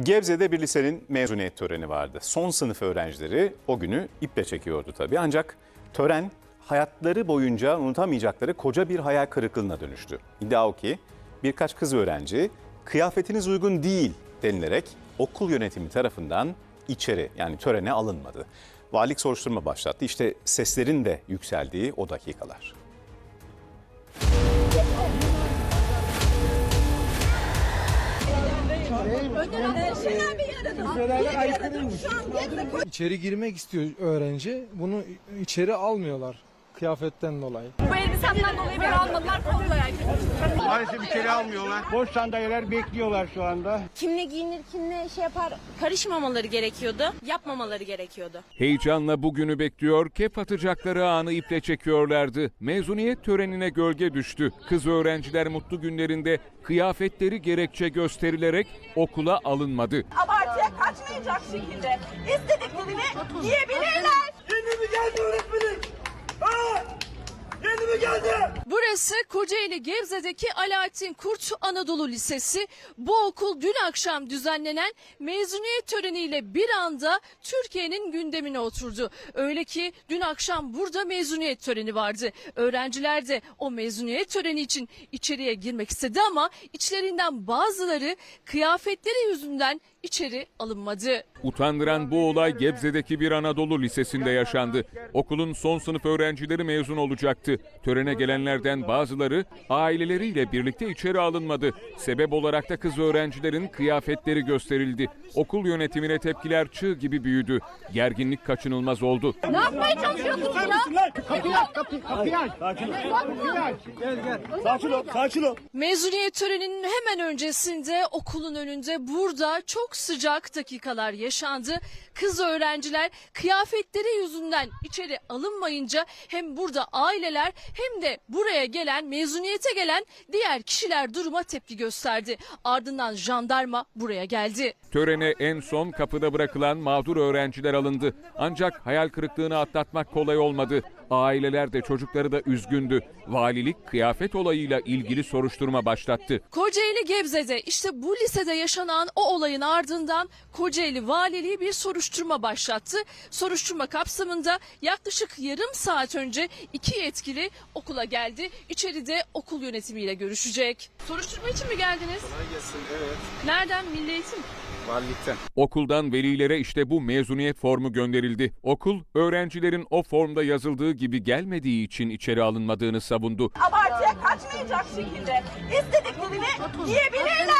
Gebze'de bir lisenin mezuniyet töreni vardı. Son sınıf öğrencileri o günü iple çekiyordu tabii. Ancak tören hayatları boyunca unutamayacakları koca bir hayal kırıklığına dönüştü. İddia o ki birkaç kız öğrenci kıyafetiniz uygun değil denilerek okul yönetimi tarafından içeri yani törene alınmadı. Valilik soruşturma başlattı. İşte seslerin de yükseldiği o dakikalar. İçeri girmek istiyor öğrenci. Bunu içeri almıyorlar kıyafetten dolayı. Bu elbisemden dolayı beni almadılar Maalesef içeri almıyorlar. Boş sandalyeler bekliyorlar şu anda. Kimle giyinir, kimle şey yapar karışmamaları gerekiyordu. Yapmamaları gerekiyordu. Heyecanla bugünü bekliyor, kep atacakları anı iple çekiyorlardı. Mezuniyet törenine gölge düştü. Kız öğrenciler mutlu günlerinde kıyafetleri gerekçe gösterilerek okula alınmadı. abartıya kaçmayacak şekilde istediklerini giyebilirler. Burası Kocaeli Gebze'deki Alaaddin Kurt Anadolu Lisesi. Bu okul dün akşam düzenlenen mezuniyet töreniyle bir anda Türkiye'nin gündemine oturdu. Öyle ki dün akşam burada mezuniyet töreni vardı. Öğrenciler de o mezuniyet töreni için içeriye girmek istedi ama içlerinden bazıları kıyafetleri yüzünden içeri alınmadı. Utandıran bu olay Gebze'deki bir Anadolu Lisesi'nde yaşandı. Okulun son sınıf öğrencileri mezun olacaktı. Törene gelenlerden bazıları aileleriyle birlikte içeri alınmadı. Sebep olarak da kız öğrencilerin kıyafetleri gösterildi. Okul yönetimine tepkiler çığ gibi büyüdü. Gerginlik kaçınılmaz oldu. Ne yapmaya çalışıyorsunuz ya? Mezuniyet töreninin hemen öncesinde okulun önünde burada çok sıcak dakikalar yaşandı. Kız öğrenciler kıyafetleri yüzünden içeri alınmayınca hem burada aileler hem de buraya gelen mezuniyete gelen diğer kişiler duruma tepki gösterdi. Ardından jandarma buraya geldi. Törene en son kapıda bırakılan mağdur öğrenciler alındı. Ancak hayal kırıklığını atlatmak kolay olmadı. Aileler de çocukları da üzgündü. Valilik kıyafet olayıyla ilgili soruşturma başlattı. Kocaeli Gebze'de işte bu lisede yaşanan o olayın ardından Kocaeli Valiliği bir soruşturma başlattı. Soruşturma kapsamında yaklaşık yarım saat önce iki yetkili okula geldi. İçeride okul yönetimiyle görüşecek. Soruşturma için mi geldiniz? Nereden? Milli Eğitim. Okuldan velilere işte bu mezuniyet formu gönderildi. Okul öğrencilerin o formda yazıldığı gibi gelmediği için içeri alınmadığını savundu. Abartıya kaçmayacak şekilde istediklerini giyebilirler.